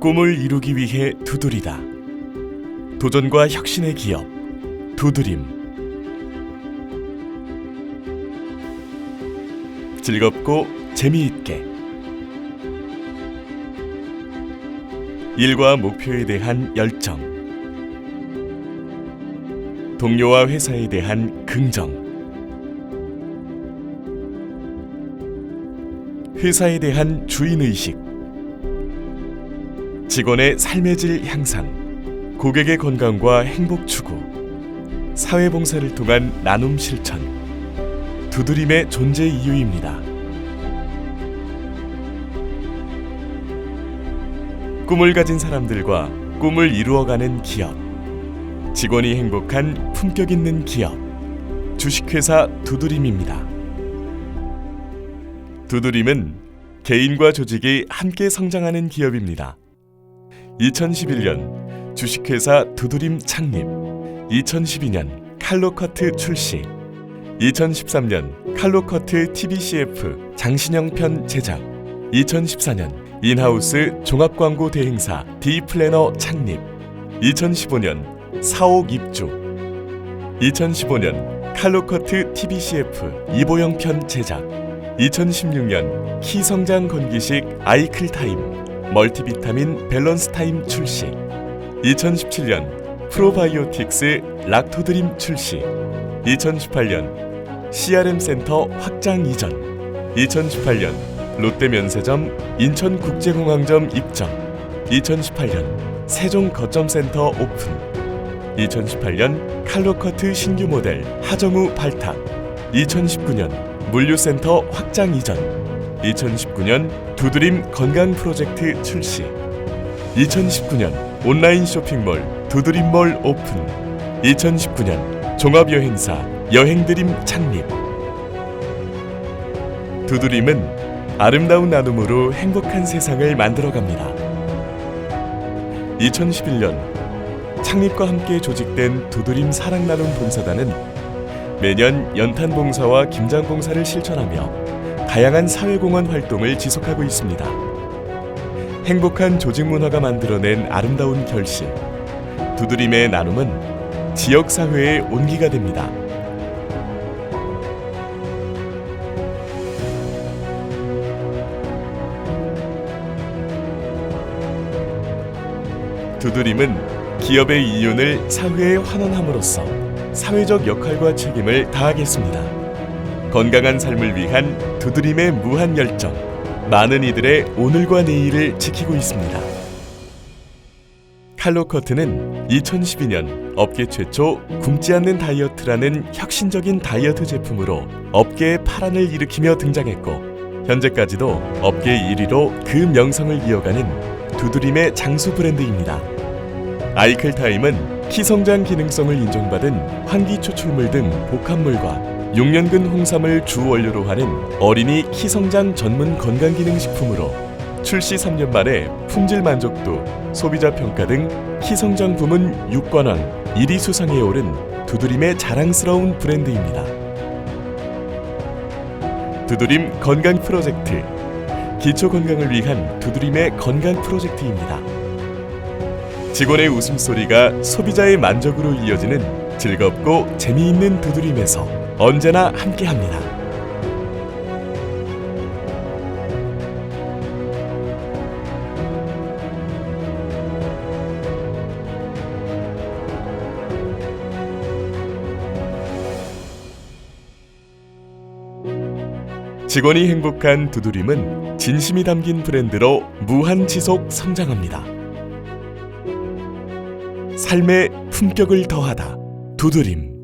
꿈을 이루기 위해 두드리다. 도전과 혁신의 기업 두드림. 즐겁고 재미있게 일과 목표에 대한 열정 동료와 회사에 대한 긍정 회사에 대한 주인의식 직원의 삶의 질 향상 고객의 건강과 행복 추구 사회봉사를 통한 나눔 실천 두드림의 존재 이유입니다. 꿈을 가진 사람들과 꿈을 이루어가는 기업 직원이 행복한 품격 있는 기업 주식회사 두드림입니다. 두드림은 개인과 조직이 함께 성장하는 기업입니다. 2011년 주식회사 두드림 창립. 2012년 칼로커트 출시. 2013년 칼로커트 TBCF 장신영 편 제작. 2014년 인하우스 종합광고 대행사 D플래너 창립. 2015년 사옥 입주. 2015년 칼로커트 TBCF 이보영 편 제작. 2016년 키성장 건기식 아이클 타임 멀티비타민 밸런스 타임 출시. 2017년 프로바이오틱스 락토드림 출시. 2018년 CRM 센터 확장 이전. 2018년 롯데 면세점 인천국제공항점 입점. 2018년 세종 거점센터 오픈. 2018년 칼로커트 신규 모델 하정우 발탁. 2019년 물류센터 확장 이전 2019년 두드림 건강 프로젝트 출시. 2019년 온라인 쇼핑몰 두드림몰 오픈. 2019년 종합여행사 여행드림 창립. 두드림은 아름다운 나눔으로 행복한 세상을 만들어갑니다. 2011년 창립과 함께 조직된 두드림 사랑나눔 봉사단은 매년 연탄 봉사와 김장 봉사를 실천하며 다양한 사회공헌 활동을 지속하고 있습니다. 행복한 조직 문화가 만들어낸 아름다운 결실. 두드림의 나눔은 지역 사회의 온기가 됩니다. 두드림은 기업의 이윤을 사회에 환원함으로써 사회적 역할과 책임을 다하겠습니다. 건강한 삶을 위한 두드림의 무한 열정, 많은 이들의 오늘과 내일을 지키고 있습니다. 칼로커트는 2012년 업계 최초 굶지 않는 다이어트라는 혁신적인 다이어트 제품으로 업계의 파란을 일으키며 등장했고 현재까지도 업계 1위로 그 명성을 이어가는 두드림의 장수 브랜드입니다. 아이클 타임은 키 성장 기능성을 인정받은 환기 추출물 등 복합물과 6년근 홍삼을 주 원료로 하는 어린이 키성장 전문 건강기능식품으로 출시 3년 만에 품질 만족도, 소비자 평가 등 키성장 부문 6관왕 1위 수상에 오른 두드림의 자랑스러운 브랜드입니다. 두드림 건강 프로젝트 기초 건강을 위한 두드림의 건강 프로젝트입니다. 직원의 웃음소리가 소비자의 만족으로 이어지는 즐겁고 재미있는 두드림에서 언제나 함께합니다. 직원이 행복한 두드림은 진심이 담긴 브랜드로 무한 지속 성장합니다. 삶의 품격을 더하다. 두드림.